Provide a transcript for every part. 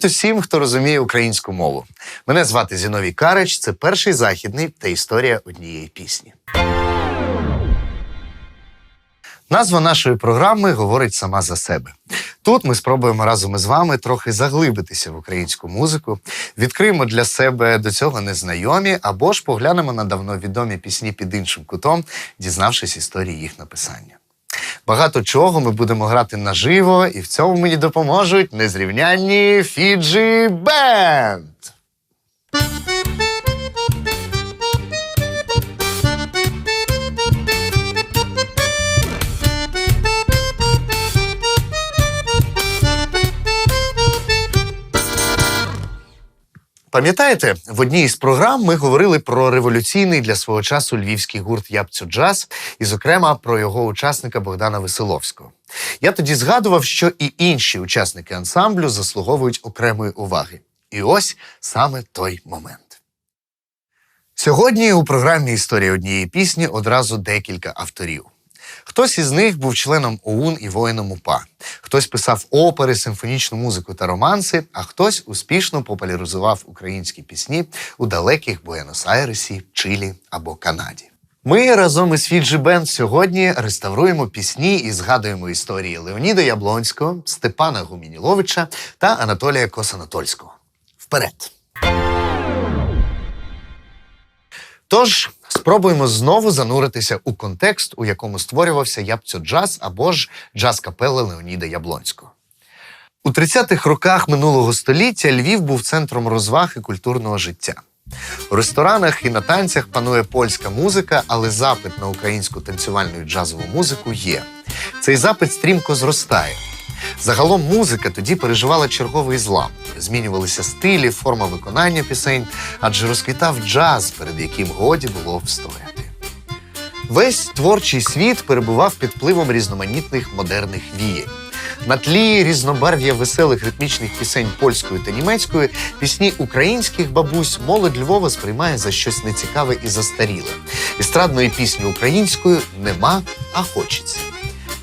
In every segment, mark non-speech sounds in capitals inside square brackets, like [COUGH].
Привіт усім, хто розуміє українську мову. Мене звати Зіновій Карич. Це перший західний та історія однієї пісні. Назва нашої програми говорить сама за себе. Тут ми спробуємо разом із вами трохи заглибитися в українську музику, відкриємо для себе до цього незнайомі або ж поглянемо на давно відомі пісні під іншим кутом, дізнавшись історії їх написання. Багато чого ми будемо грати наживо, і в цьому мені допоможуть незрівнянні Фіджі Бенд. Пам'ятаєте, в одній із програм ми говорили про революційний для свого часу львівський гурт Ябцю Джаз, і, зокрема, про його учасника Богдана Веселовського. Я тоді згадував, що і інші учасники ансамблю заслуговують окремої уваги. І ось саме той момент. Сьогодні у програмі Історія однієї пісні одразу декілька авторів. Хтось із них був членом ОУН і воїном УПА, хтось писав опери, симфонічну музику та романси, а хтось успішно популяризував українські пісні у далеких Буенос-Айресі, Чилі або Канаді. Ми разом із Фіджі Бенд сьогодні реставруємо пісні і згадуємо історії Леоніда Яблонського, Степана Гумініловича та Анатолія Косанатольського. Вперед! Тож спробуємо знову зануритися у контекст, у якому створювався Ябцю джаз або ж джаз капели Леоніда Яблонського. У 30-х роках минулого століття Львів був центром розваг і культурного життя. У ресторанах і на танцях панує польська музика, але запит на українську танцювальну і джазову музику є. Цей запит стрімко зростає. Загалом музика тоді переживала черговий злам. Змінювалися стилі, форма виконання пісень, адже розквітав джаз, перед яким годі було встояти. Весь творчий світ перебував під впливом різноманітних модерних віянь. На тлі різнобарв'я веселих ритмічних пісень польською та німецькою пісні українських бабусь молодь Львова сприймає за щось нецікаве і застаріле. Естрадної пісні українською нема, а хочеться.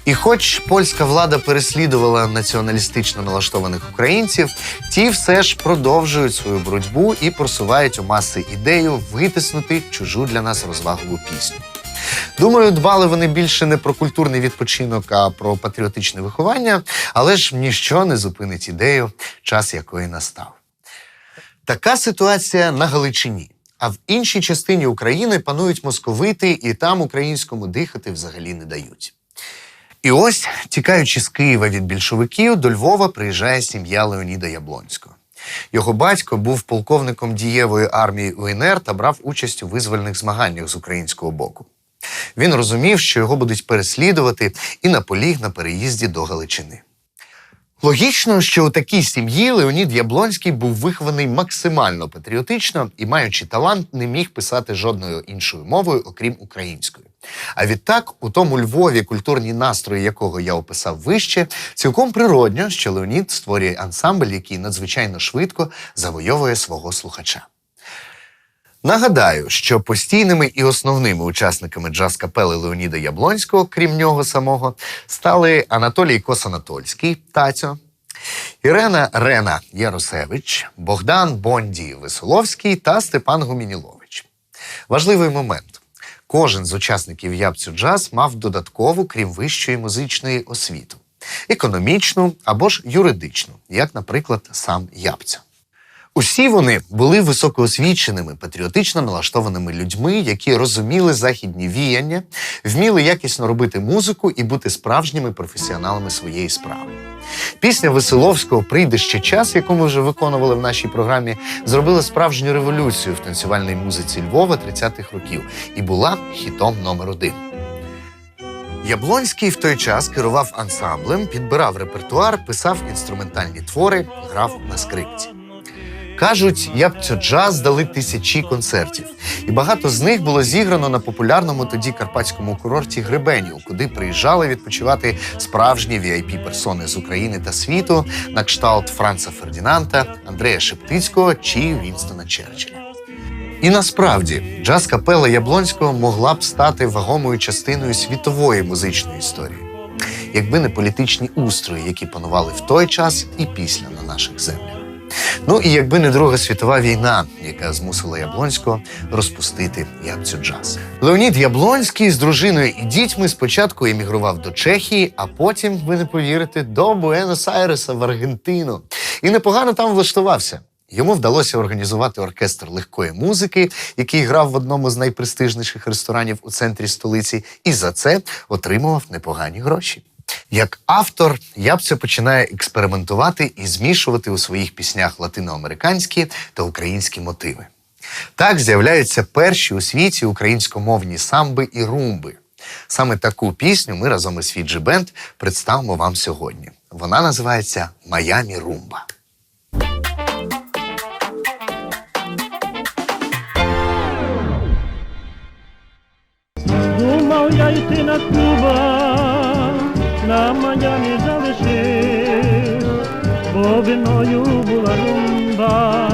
І хоч польська влада переслідувала націоналістично налаштованих українців, ті все ж продовжують свою боротьбу і просувають у маси ідею витиснути чужу для нас розвагову пісню. Думаю, дбали вони більше не про культурний відпочинок, а про патріотичне виховання, але ж ніщо не зупинить ідею, час якої настав. Така ситуація на Галичині. А в іншій частині України панують московити, і там українському дихати взагалі не дають. І ось, тікаючи з Києва від більшовиків, до Львова приїжджає сім'я Леоніда Яблонського. Його батько був полковником дієвої армії УНР та брав участь у визвольних змаганнях з українського боку. Він розумів, що його будуть переслідувати, і наполіг на переїзді до Галичини. Логічно, що у такій сім'ї Леонід Яблонський був вихований максимально патріотично і, маючи талант, не міг писати жодною іншою мовою, окрім української. А відтак, у тому Львові, культурні настрої якого я описав вище, цілком природньо, що Леонід створює ансамбль, який надзвичайно швидко завойовує свого слухача. Нагадаю, що постійними і основними учасниками джаз-капели Леоніда Яблонського, крім нього самого, стали Анатолій Косанатольський Тацьо, Ірена Рена Яросевич, Богдан Бонді Веселовський та Степан Гумінілович. Важливий момент. Кожен з учасників Ябцю джаз мав додаткову, крім вищої музичної освіту економічну або ж юридичну, як, наприклад, сам Ябця. Усі вони були високоосвіченими, патріотично налаштованими людьми, які розуміли західні віяння, вміли якісно робити музику і бути справжніми професіоналами своєї справи. Пісня Веселовського Прийде ще час, яку ми вже виконували в нашій програмі, зробила справжню революцію в танцювальній музиці Львова 30-х років і була хітом номер один. Яблонський в той час керував ансамблем, підбирав репертуар, писав інструментальні твори, грав на скрипці. Кажуть, Ябцю джаз дали тисячі концертів, і багато з них було зіграно на популярному тоді карпатському курорті Гребенів, куди приїжджали відпочивати справжні vip персони з України та світу на кшталт Франца Фердінанта, Андрея Шептицького чи Вінстона Черчилля. І насправді джаз капела Яблонського могла б стати вагомою частиною світової музичної історії, якби не політичні устрої, які панували в той час і після на наших землях. Ну і якби не Друга світова війна, яка змусила Яблонського розпустити Ябцю джаз. Леонід Яблонський з дружиною і дітьми спочатку емігрував до Чехії, а потім, ви не повірите, до Буенос-Айреса в Аргентину. І непогано там влаштувався. Йому вдалося організувати оркестр легкої музики, який грав в одному з найпрестижніших ресторанів у центрі столиці, і за це отримував непогані гроші. Як автор, Ябця починає експериментувати і змішувати у своїх піснях латиноамериканські та українські мотиви. Так з'являються перші у світі українськомовні самби і румби. Саме таку пісню ми разом із Фіджі Бенд представимо вам сьогодні. Вона називається Майамі Румба. Думав я йти на Куба, на Майамі залишив, бо виною була румба,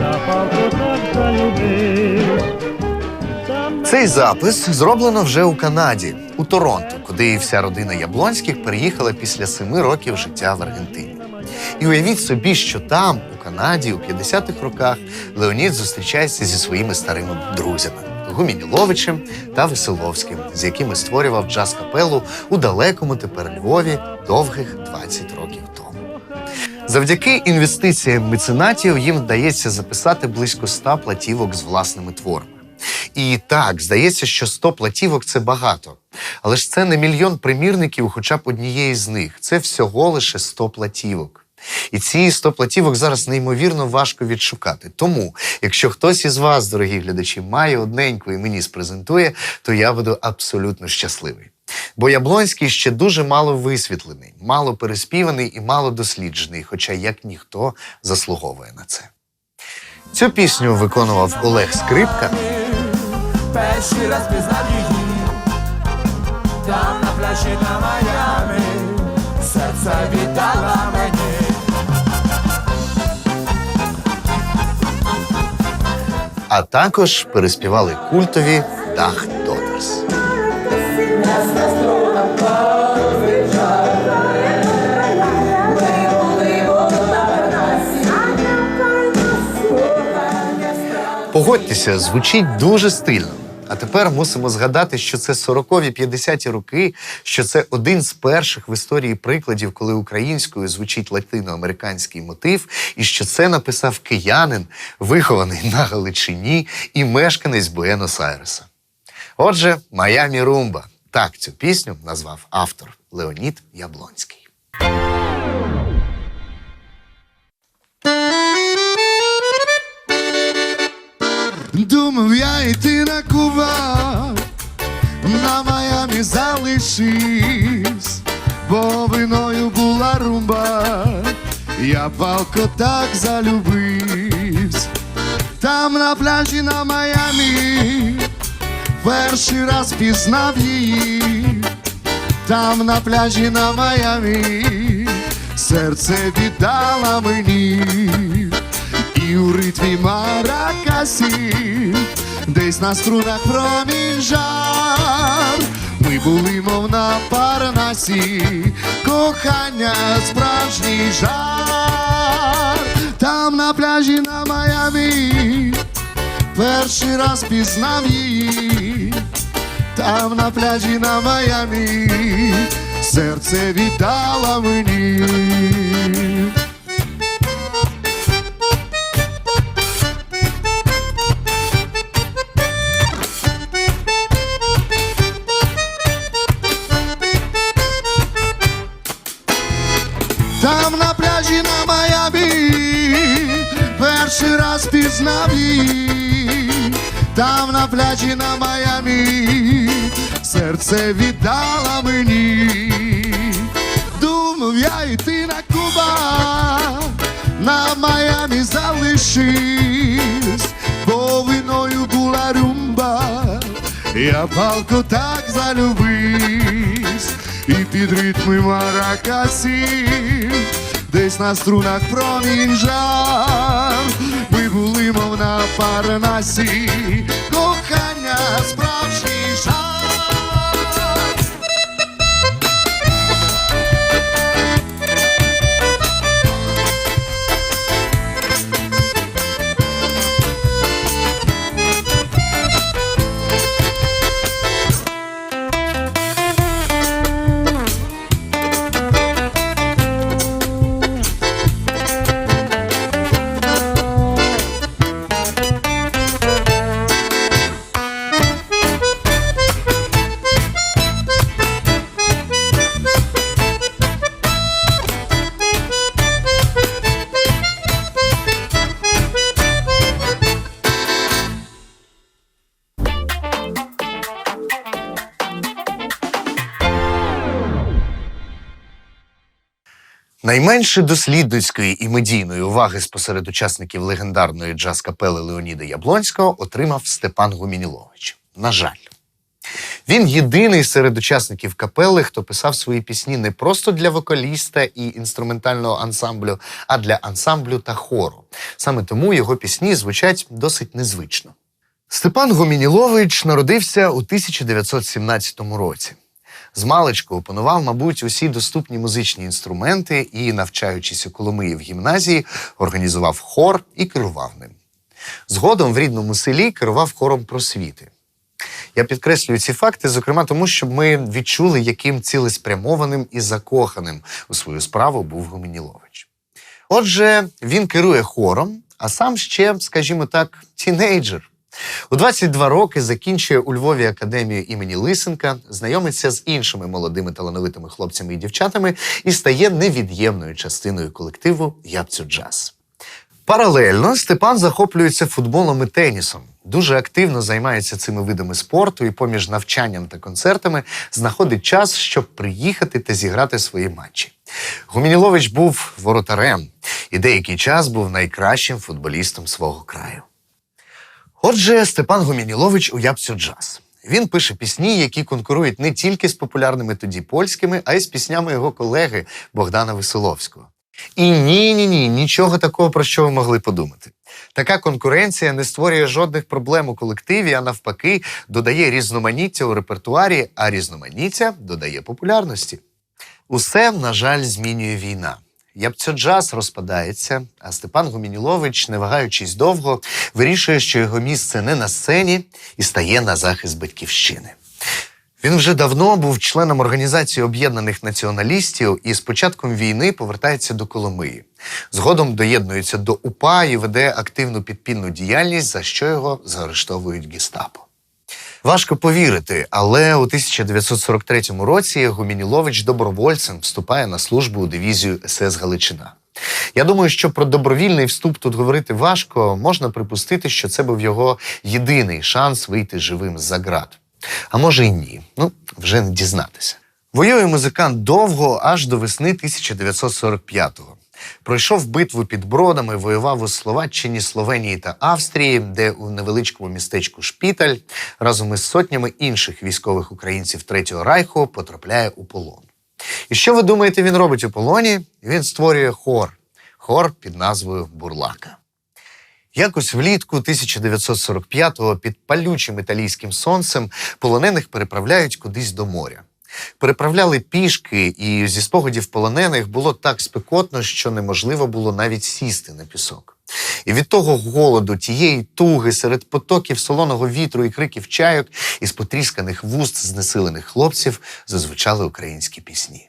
я палко так залюбив. Цей запис зроблено вже у Канаді, у Торонто, куди вся родина Яблонських переїхала після семи років життя в Аргентині. І уявіть собі, що там, у Канаді, у 50-х роках, Леонід зустрічається зі своїми старими друзями Гумініловичем та Веселовським, з якими створював джаз-капелу у далекому тепер Львові довгих 20 років тому. Завдяки інвестиціям меценатів їм вдається записати близько 100 платівок з власними творами. І так, здається, що 100 платівок це багато. Але ж це не мільйон примірників, хоча б однієї з них. Це всього лише 100 платівок. І ці 100 платівок зараз неймовірно важко відшукати. Тому, якщо хтось із вас, дорогі глядачі, має одненьку і мені спрезентує, то я буду абсолютно щасливий. Бо Яблонський ще дуже мало висвітлений, мало переспіваний і мало досліджений, хоча як ніхто заслуговує на це. Цю пісню виконував Олег Скрипка. Перший раз пізнав її Там на пляжі на Майамі Серце віддала а також переспівали культові Дах Дотерс. Погодьтеся, звучить дуже стильно. А тепер мусимо згадати, що це 40-ві 50-ті роки, що це один з перших в історії прикладів, коли українською звучить латиноамериканський мотив, і що це написав киянин, вихований на Галичині і мешканець Буенос-Айреса. Отже, Майамі Румба. Так цю пісню назвав автор Леонід Яблонський. Думав я йти на Куба, на Майамі залишись, бо виною була румба, я палко так залюбився. Там на пляжі на Майамі перший раз пізнав її, там на пляжі на Майамі серце віддала мені. І у ритмі маракасі, десь на струнах промінь жар. Ми були, мов на парнасі, кохання справжній жар. Там на пляжі на Майамі перший раз пізнав її. Там на пляжі на Майамі серце віддала мені. Перший раз пізнав її. Там на пляжі на Майамі серце віддала мені. Думав я йти на Куба, на Майамі залишись, бо виною була румба. Я палко так залюбився, і під ритми маракасі, десь на струнах промінь жар. На парнасі, кохання справжній Найменше дослідницької і медійної уваги спосеред учасників легендарної джаз-капели Леоніда Яблонського отримав Степан Гумінілович. На жаль. Він єдиний серед учасників капели, хто писав свої пісні не просто для вокаліста і інструментального ансамблю, а для ансамблю та хору. Саме тому його пісні звучать досить незвично. Степан Гумінілович народився у 1917 році. З маличку опанував, мабуть, усі доступні музичні інструменти і, навчаючись у Коломиї в гімназії, організував хор і керував ним. Згодом в рідному селі керував хором просвіти. Я підкреслюю ці факти, зокрема, тому щоб ми відчули, яким цілеспрямованим і закоханим у свою справу був Гумінілович. Отже, він керує хором, а сам ще, скажімо так, тінейджер. У 22 роки закінчує у Львові академію імені Лисенка, знайомиться з іншими молодими талановитими хлопцями і дівчатами і стає невід'ємною частиною колективу Ябцю Джаз. Паралельно Степан захоплюється футболом і тенісом. Дуже активно займається цими видами спорту і поміж навчанням та концертами знаходить час, щоб приїхати та зіграти свої матчі. Гумінілович був воротарем і деякий час був найкращим футболістом свого краю. Отже, Степан Гумінілович у Ябцю джаз. Він пише пісні, які конкурують не тільки з популярними тоді польськими, а й з піснями його колеги Богдана Веселовського. І ні, ні, ні, нічого такого, про що ви могли подумати. Така конкуренція не створює жодних проблем у колективі, а навпаки, додає різноманіття у репертуарі, а різноманіття додає популярності. Усе, на жаль, змінює війна. Ябцьоджаз розпадається, а Степан Гумінілович, не вагаючись довго, вирішує, що його місце не на сцені і стає на захист батьківщини. Він вже давно був членом Організації Об'єднаних Націоналістів і з початком війни повертається до Коломиї. Згодом доєднується до УПА і веде активну підпільну діяльність, за що його заарештовують гестапо. Важко повірити, але у 1943 році Гумінілович добровольцем вступає на службу у дивізію СС Галичина. Я думаю, що про добровільний вступ тут говорити важко. Можна припустити, що це був його єдиний шанс вийти живим з-за ґрат. А може й ні. Ну, вже не дізнатися. Воює музикант довго, аж до весни 1945-го. Пройшов битву під бродами, воював у Словаччині, Словенії та Австрії, де у невеличкому містечку Шпіталь разом із сотнями інших військових українців Третього Райху потрапляє у полон. І що ви думаєте, він робить у полоні? Він створює хор. Хор під назвою Бурлака. Якось влітку 1945-го під палючим італійським сонцем полонених переправляють кудись до моря. Переправляли пішки, і зі спогадів полонених було так спекотно, що неможливо було навіть сісти на пісок. І від того голоду, тієї туги серед потоків солоного вітру і криків чайок із потрісканих вуст знесилених хлопців зазвучали українські пісні.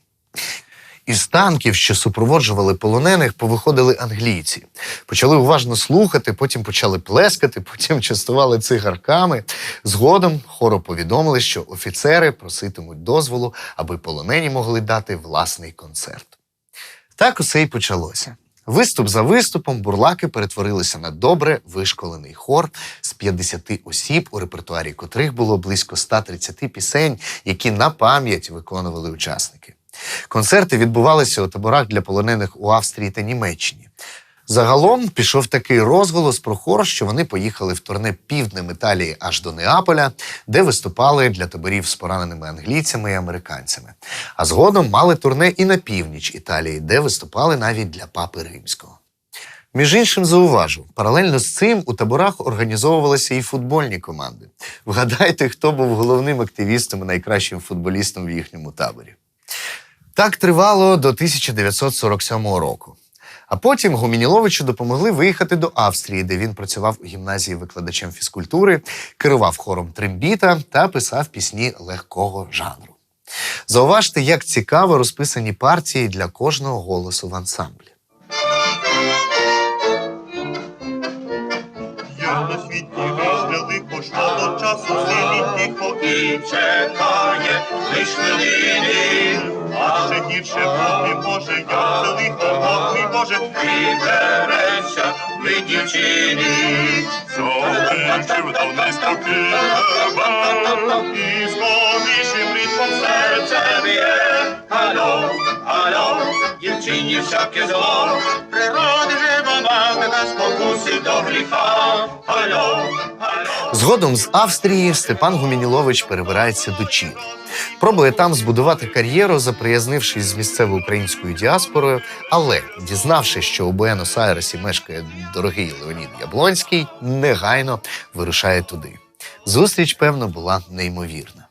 Із танків, що супроводжували полонених, повиходили англійці. Почали уважно слухати, потім почали плескати, потім [LAUGHS] частували цигарками. Згодом хору повідомили, що офіцери проситимуть дозволу, аби полонені могли дати власний концерт. Так усе й почалося. Виступ за виступом бурлаки перетворилися на добре вишколений хор з 50 осіб, у репертуарі котрих було близько 130 пісень, які на пам'ять виконували учасники. Концерти відбувалися у таборах для полонених у Австрії та Німеччині. Загалом пішов такий розголос про хор, що вони поїхали в турне півднем Італії аж до Неаполя, де виступали для таборів з пораненими англійцями і американцями. А згодом мали турне і на північ Італії, де виступали навіть для папи римського. Між іншим, зауважу, паралельно з цим у таборах організовувалися і футбольні команди. Вгадайте, хто був головним активістом і найкращим футболістом в їхньому таборі. Так тривало до 1947 року. А потім Гумініловичу допомогли виїхати до Австрії, де він працював у гімназії викладачем фізкультури, керував хором трембіта та писав пісні легкого жанру. Зауважте, як цікаво розписані партії для кожного голосу в ансамблі. Я на світі вигляди, до часу сидить тихо і чекає лиш хвилини. А ще гірше бути може, я це лихо мокрий може, прибереться ви дівчині. Закінчив давно спокійно, і з повішим ритмом серце б'є. Алло, алло, дівчині. всяке зло, природи же вона не спокуси до гріха. Алло, алло. Згодом з Австрії Степан Гумінілович перебирається до Чилі. Пробує там збудувати кар'єру, заприязнившись з місцевою українською діаспорою, але дізнавшись, що у Буенос-Айресі мешкає дорогий Леонід Яблонський, негайно вирушає туди. Зустріч, певно, була неймовірна.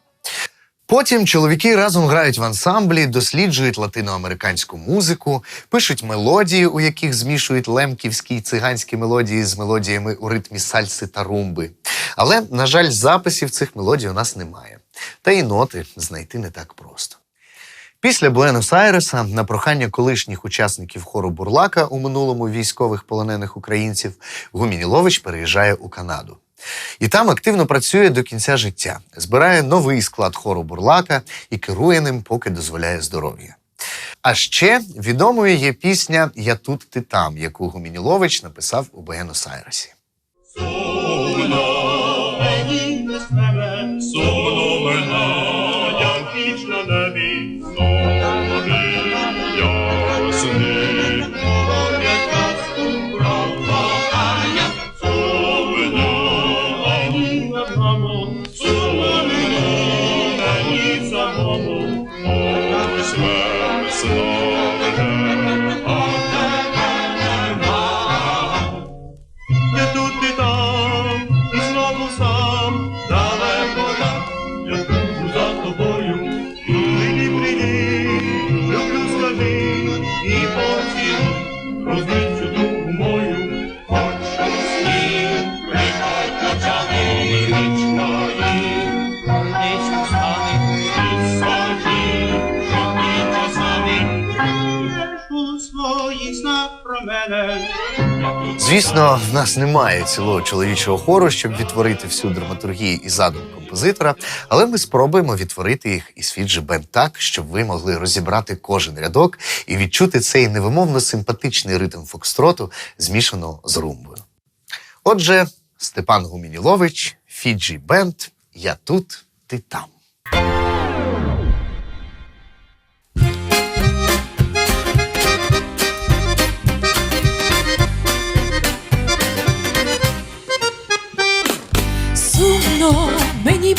Потім чоловіки разом грають в ансамблі, досліджують латиноамериканську музику, пишуть мелодії, у яких змішують лемківські й циганські мелодії з мелодіями у ритмі сальси та румби. Але, на жаль, записів цих мелодій у нас немає. Та й ноти знайти не так просто. Після Буенос-Айреса на прохання колишніх учасників хору Бурлака у минулому військових полонених українців Гумінілович переїжджає у Канаду. І там активно працює до кінця життя, збирає новий склад хору Бурлака і керує ним, поки дозволяє здоров'я. А ще відомою є пісня Я тут, ти там, яку Гумінілович написав у Буенос-Айресі. Поцілуй, розвій мою, хочу сні, приходь ночами, вічно їм, десь і скажи, що ти часами, Знаєш у своїх снах про мене. Звісно, в нас немає цілого чоловічого хору, щоб відтворити всю драматургію і задум композитора, але ми спробуємо відтворити їх із Фіджі Бенд так, щоб ви могли розібрати кожен рядок і відчути цей невимовно симпатичний ритм фокстроту, змішаного з румбою. Отже, Степан Гумінілович, Фіджі Бенд, Я тут, ти там.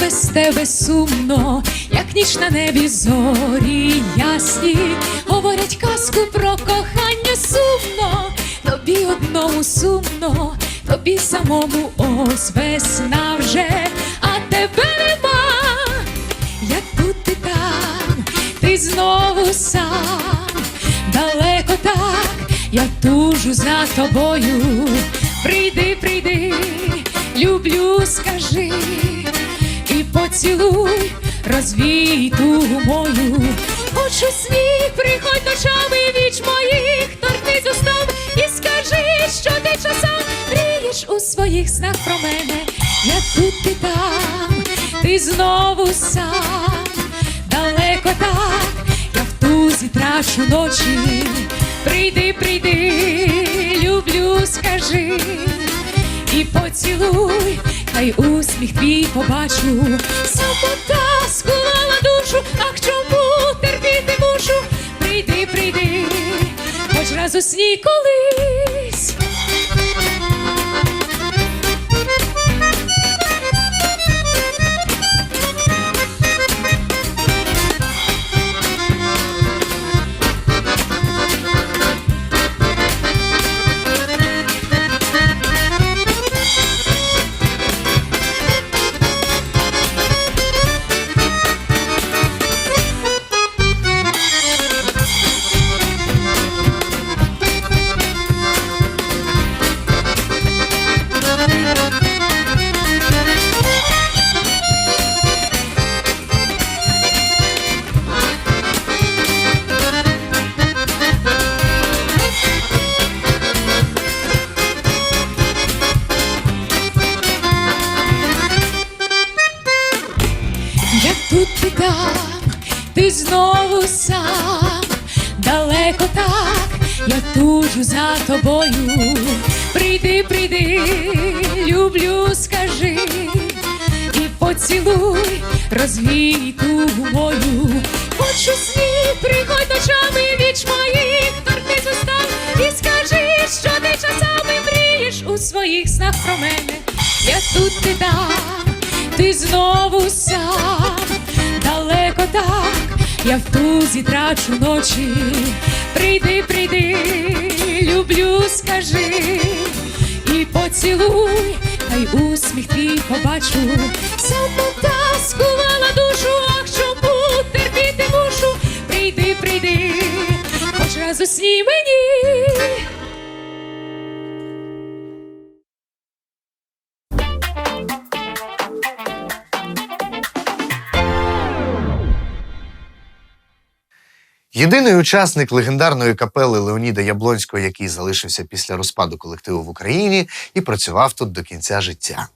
Без тебе сумно, як ніч на небі зорі ясні, говорять казку про кохання сумно, тобі одному сумно, тобі самому ось весна вже, а тебе нема, як тут ти там, ти знову сам, далеко так, я тужу за тобою. Прийди, прийди, люблю, скажи, поцілуй, розвій тугу мою. Хочу сні, приходь ночами віч моїх, торкнись устом і скажи, що ти часом мрієш у своїх снах про мене. Я тут ти там, ти знову сам, далеко так, я в тузі трашу ночі. Прийди, прийди, люблю, скажи і поцілуй, хай усміх твій побачу. Самота скувала душу, ах чому терпіти мушу? Прийди, прийди, хоч раз у сні колись. там, ти знову сам, далеко так, я тужу за тобою. Прийди, прийди, люблю, скажи і поцілуй, розвій ту мою, хочу сні приходь ночами віч моїх, торти зустав і скажи, що ти часами мрієш у своїх снах про мене. Я тут ти там, ти знову сам далеко так, я в тузі трачу ночі. Прийди, прийди, люблю, скажи і поцілуй, хай усміх твій побачу, самота скувала душу, ах, чому терпіти мушу, прийди, прийди, хоч раз усні мені. Єдиний учасник легендарної капели Леоніда Яблонського, який залишився після розпаду колективу в Україні і працював тут до кінця життя.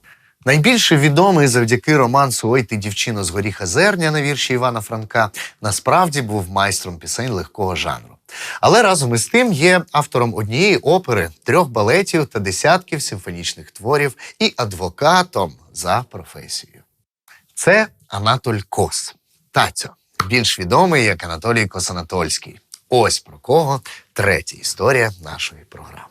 Найбільше відомий завдяки романсу Ой ти дівчино з горіха зерня на вірші Івана Франка насправді був майстром пісень легкого жанру. Але разом із тим є автором однієї опери, трьох балетів та десятків симфонічних творів і адвокатом за професією. Це Анатоль Кос, Тацьо, більш відомий як Анатолій Косанатольський. Ось про кого третя історія нашої програми.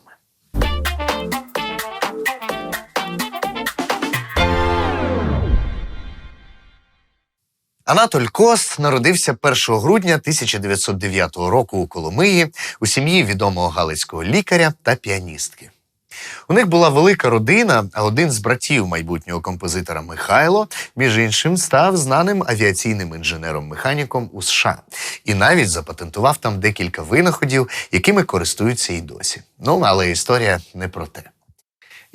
Анатоль Кос народився 1 грудня 1909 року у Коломиї у сім'ї відомого галицького лікаря та піаністки. У них була велика родина, а один з братів майбутнього композитора Михайло, між іншим, став знаним авіаційним інженером-механіком у США і навіть запатентував там декілька винаходів, якими користуються і досі. Ну, але історія не про те.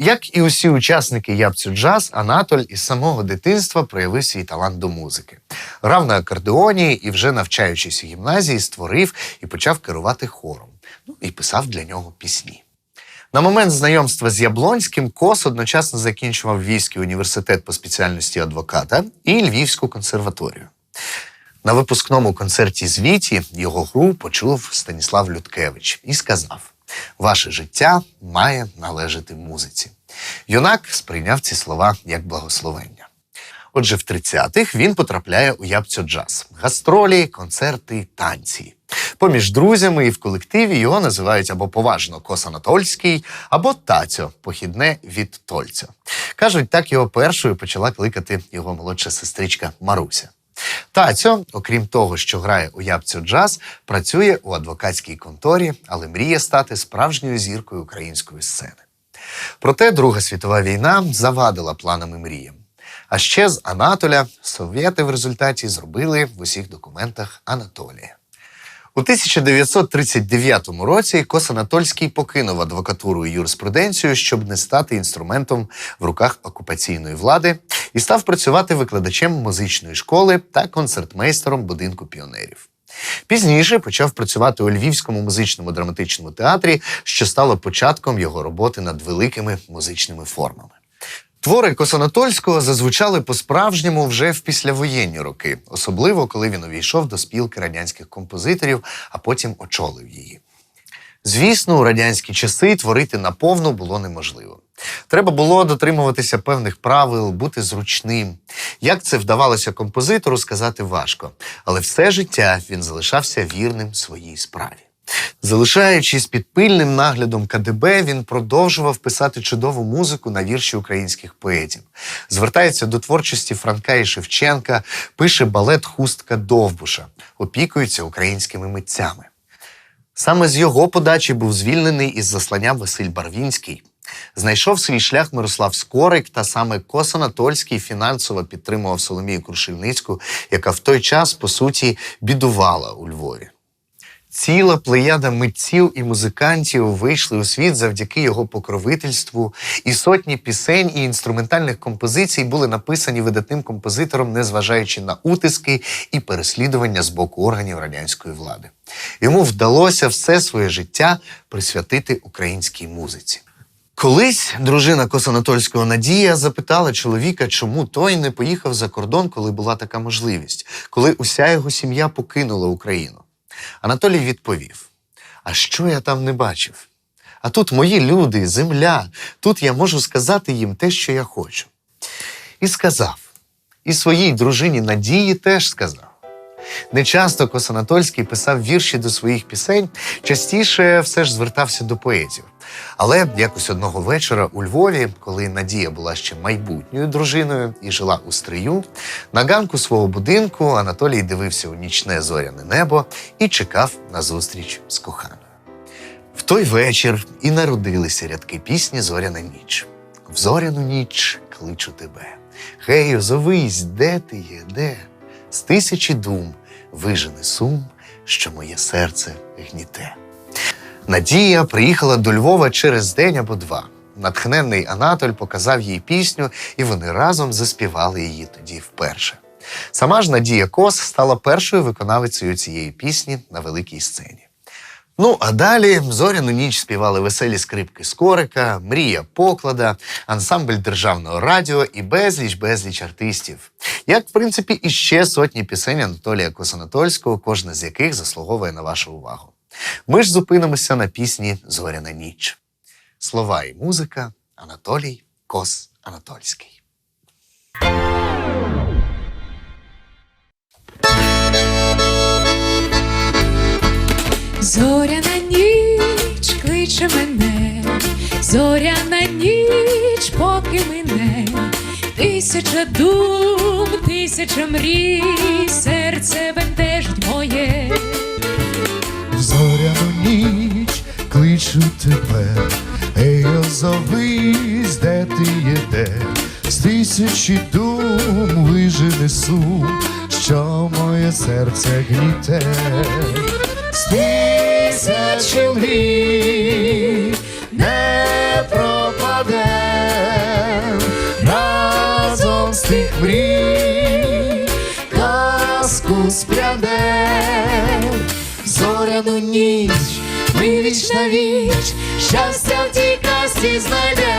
Як і усі учасники Ябцю джаз, Анатоль із самого дитинства проявив свій талант до музики. Грав на акордеоні і, вже навчаючись у гімназії, створив і почав керувати хором. Ну і писав для нього пісні. На момент знайомства з Яблонським Кос одночасно закінчував Львівський університет по спеціальності адвоката і Львівську консерваторію. На випускному концерті звіті його гру почув Станіслав Людкевич і сказав: Ваше життя має належати музиці. Юнак сприйняв ці слова як благословення. Отже, в 30-х він потрапляє у Ябцю джаз. Гастролі, концерти, танці. Поміж друзями і в колективі його називають або поважно Кос Анатольський, або Тацьо, похідне від Тольця. Кажуть, так його першою почала кликати його молодша сестричка Маруся. Тацьо, окрім того, що грає у Ябцю джаз, працює у адвокатській конторі, але мріє стати справжньою зіркою української сцени. Проте Друга світова війна завадила планам і мріям. А ще з Анатоля совєти в результаті зробили в усіх документах Анатолія. У 1939 році Кос Анатольський покинув адвокатуру і юриспруденцію, щоб не стати інструментом в руках окупаційної влади, і став працювати викладачем музичної школи та концертмейстером будинку піонерів. Пізніше почав працювати у Львівському музичному драматичному театрі, що стало початком його роботи над великими музичними формами. Твори Косанатольського зазвучали по-справжньому вже в післявоєнні роки, особливо коли він увійшов до спілки радянських композиторів, а потім очолив її. Звісно, у радянські часи творити наповну було неможливо. Треба було дотримуватися певних правил, бути зручним. Як це вдавалося композитору, сказати важко, але все життя він залишався вірним своїй справі. Залишаючись під пильним наглядом КДБ, він продовжував писати чудову музику на вірші українських поетів. Звертається до творчості Франка і Шевченка, пише балет Хустка Довбуша, опікується українськими митцями. Саме з його подачі був звільнений із заслання Василь Барвінський. Знайшов свій шлях Мирослав Скорик, та саме Кос Анатольський фінансово підтримував Соломію Крушельницьку, яка в той час, по суті, бідувала у Львові. Ціла плеяда митців і музикантів вийшли у світ завдяки його покровительству, і сотні пісень і інструментальних композицій були написані видатним композитором, незважаючи на утиски і переслідування з боку органів радянської влади. Йому вдалося все своє життя присвятити українській музиці. Колись дружина Косанатольського Надія запитала чоловіка, чому той не поїхав за кордон, коли була така можливість, коли уся його сім'я покинула Україну. Анатолій відповів: А що я там не бачив? А тут мої люди, земля, тут я можу сказати їм те, що я хочу. І сказав, і своїй дружині Надії теж сказав. Нечасто Кос Анатольський писав вірші до своїх пісень, частіше все ж звертався до поетів. Але якось одного вечора у Львові, коли Надія була ще майбутньою дружиною і жила у стрию, на ганку свого будинку Анатолій дивився у нічне зоряне небо і чекав на зустріч з коханою. В той вечір і народилися рядки пісні Зоряна ніч. В зоряну ніч кличу тебе. Гей, озовись, де ти є, де? З тисячі дум вижене сум, що моє серце гніте. Надія приїхала до Львова через день або два. Натхненний Анатоль показав їй пісню, і вони разом заспівали її тоді вперше. Сама ж Надія Кос стала першою виконавицею цієї пісні на великій сцені. Ну, а далі зоряну ніч співали веселі скрипки Скорика, Мрія Поклада, ансамбль державного радіо і безліч безліч артистів. Як, в принципі, і ще сотні пісень Анатолія Косанатольського, кожна з яких заслуговує на вашу увагу. Ми ж зупинимося на пісні Зоряна ніч. Слова і музика Анатолій Кос Анатольський. Зоряна ніч кличе мене, зоряна ніч поки мине, тисяча дум, тисяча мрій, серце бентежить моє. В зоряну ніч кличу тебе, ей, озовись, де ти є де, з тисячі дум вижене сум, що моє серце гніте, з тисячі мрій не пропаде, разом з тих мрій казку спряде зоряну ніч, ми віч на віч, щастя в тій казці знайде.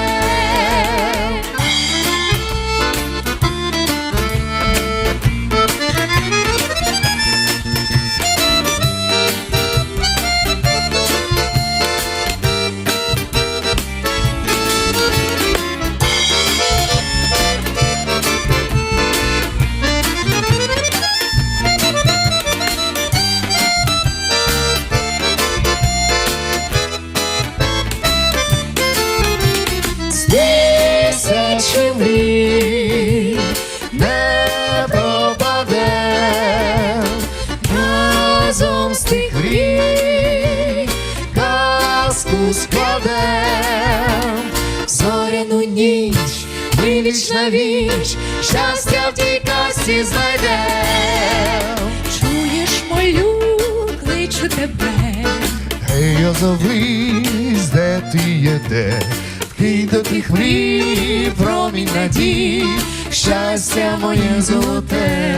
Де, вкинь до тих мрій, промінь надій, щастя моє золоте,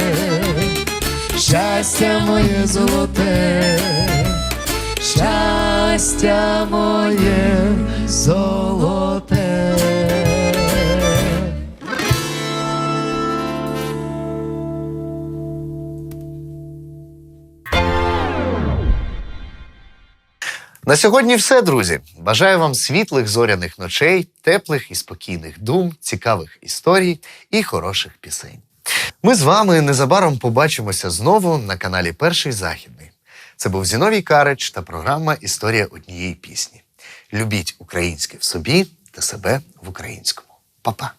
щастя моє золоте, щастя моє золоте. На сьогодні все, друзі. Бажаю вам світлих зоряних ночей, теплих і спокійних дум, цікавих історій і хороших пісень. Ми з вами незабаром побачимося знову на каналі Перший Західний. Це був Зіновій Карич та програма Історія однієї пісні. Любіть українське в собі та себе в українському. Па-па!